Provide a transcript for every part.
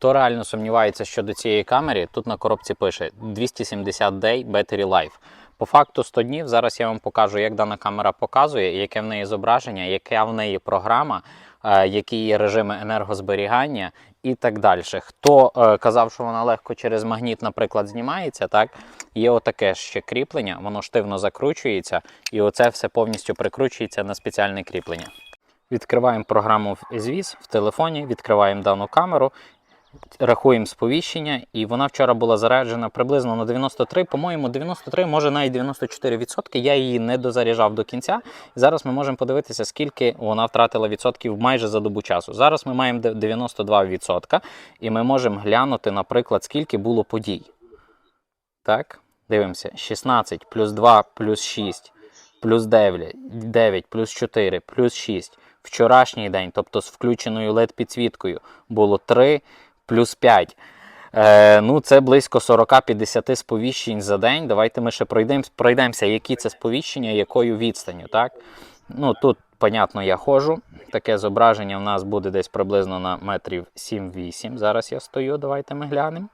Хто реально сумнівається щодо цієї камери, тут на коробці пише 270 day battery life. По факту 100 днів. Зараз я вам покажу, як дана камера показує, яке в неї зображення, яка в неї програма, е, які є режими енергозберігання і так далі. Хто е, казав, що вона легко через магніт, наприклад, знімається, так є отаке ще кріплення, воно штивно закручується, і оце все повністю прикручується на спеціальне кріплення. Відкриваємо програму звіз в телефоні, відкриваємо дану камеру, рахуємо сповіщення, і вона вчора була заряджена приблизно на 93, по-моєму, 93, може навіть 94%. Я її не дозаряджав до кінця. Зараз ми можемо подивитися, скільки вона втратила відсотків майже за добу часу. Зараз ми маємо 92%, і ми можемо глянути, наприклад, скільки було подій. Так, дивимося: 16 плюс 2 плюс 6 плюс 9, 9 плюс 4 плюс 6. Вчорашній день, тобто з включеною LED-підсвіткою, було 3 плюс 5. Е, ну, це близько 40-50 сповіщень за день. Давайте ми ще пройдемо, пройдемося, які це сповіщення, якою відстанню. Так? Ну, тут, понятно, я ходжу. Таке зображення в нас буде десь приблизно на метрів 7-8. Зараз я стою, давайте ми глянемо.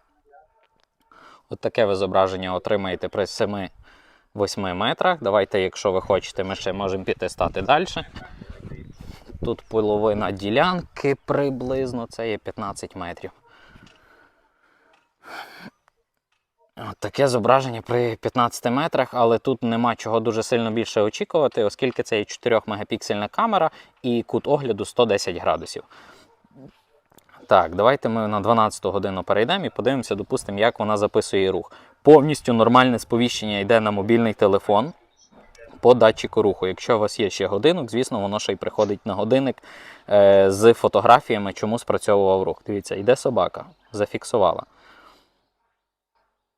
От таке ви зображення отримаєте при 7-8 метрах. Давайте, якщо ви хочете, ми ще можемо піти стати далі. Тут половина ділянки приблизно, це є 15 метрів. Таке зображення при 15 метрах, але тут нема чого дуже сильно більше очікувати, оскільки це є 4 мегапіксельна камера і кут огляду 110 градусів. Так, давайте ми на 12 годину перейдемо і подивимося, допустимо, як вона записує рух. Повністю нормальне сповіщення йде на мобільний телефон по датчику руху. Якщо у вас є ще годинник, звісно, воно ще й приходить на годинник е, з фотографіями, чому спрацьовував рух. Дивіться, йде собака, зафіксувала.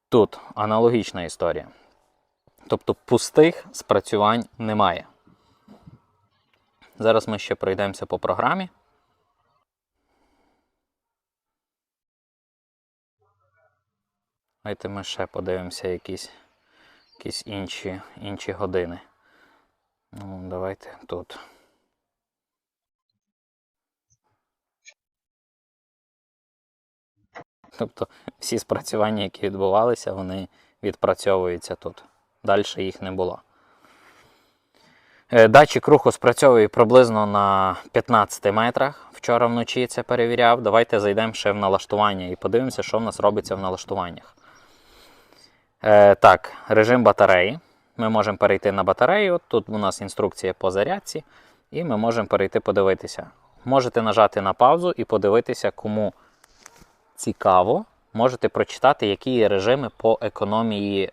Тут аналогічна історія. Тобто пустих спрацювань немає. Зараз ми ще пройдемося по програмі. Давайте ми ще подивимося якісь, якісь інші, інші години. Ну, давайте тут. Тобто всі спрацювання, які відбувалися, вони відпрацьовуються тут. Далі їх не було. Е, Датчик руху спрацьовує приблизно на 15 метрах. Вчора вночі це перевіряв. Давайте зайдемо ще в налаштування і подивимося, що в нас робиться в налаштуваннях. Е, так, режим батареї. Ми можемо перейти на батарею. Тут у нас інструкція по зарядці, і ми можемо перейти подивитися. Можете нажати на паузу і подивитися, кому цікаво. Можете прочитати, які є режими по економії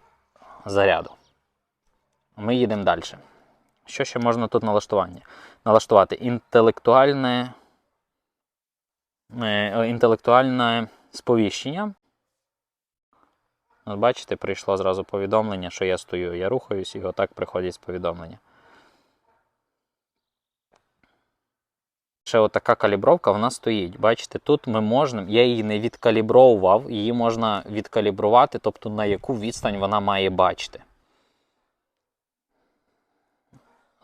заряду. Ми їдемо далі. Що ще можна тут налаштування? налаштувати? Інтелектуальне, е, інтелектуальне сповіщення. От бачите, прийшло зразу повідомлення, що я стою, я рухаюсь, і отак приходять повідомлення. Ще отака калібровка вона стоїть. Бачите, тут ми можемо, я її не відкалібровував, її можна відкалібрувати, тобто на яку відстань вона має бачити.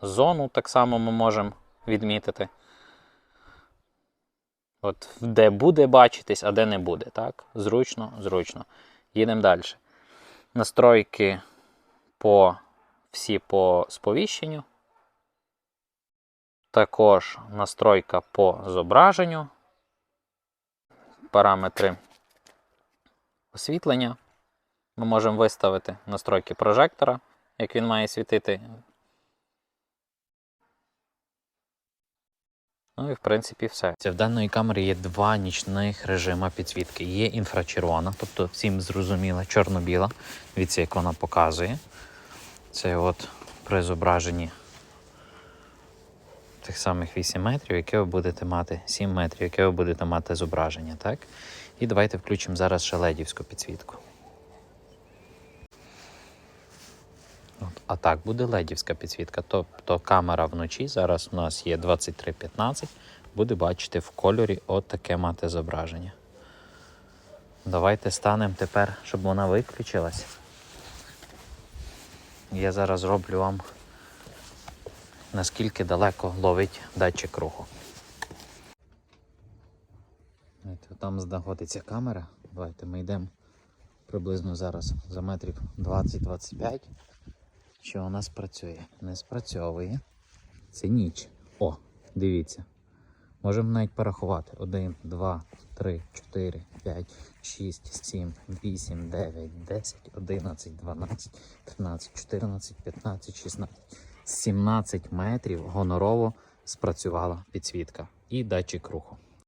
Зону так само ми можемо відмітити. От де буде бачитись, а де не буде. Так? Зручно, зручно. Їдемо далі. Настройки по всі по сповіщенню. Також настройка по зображенню. Параметри освітлення. Ми можемо виставити настройки прожектора, як він має світити. Ну і в принципі все. Це в даної камери є два нічних режими підсвітки. Є інфрачервона, тобто всім зрозуміла, чорно-біла. Дивіться, як вона показує. Це от при зображенні тих самих 8 метрів, яке ви будете мати 7 метрів, яке ви будете мати зображення. так? І давайте включимо зараз ще ледівську підсвітку. От, а так буде ледівська підсвітка. Тобто камера вночі, зараз у нас є 23.15, буде бачити в кольорі от мати зображення. Давайте станемо тепер, щоб вона виключилась. Я зараз зроблю вам наскільки далеко ловить датчик руху. Там знаходиться камера. Давайте ми йдемо приблизно зараз за метрів 20-25. Чи вона спрацює? Не спрацьовує. Це ніч. О, дивіться. Можемо навіть порахувати. 1, 2, 3, 4, 5, 6, 7, 8, 9, 10, 11, 12, 13, 14, 15, 16, 17 метрів гонорово спрацювала підсвітка і датчик руху.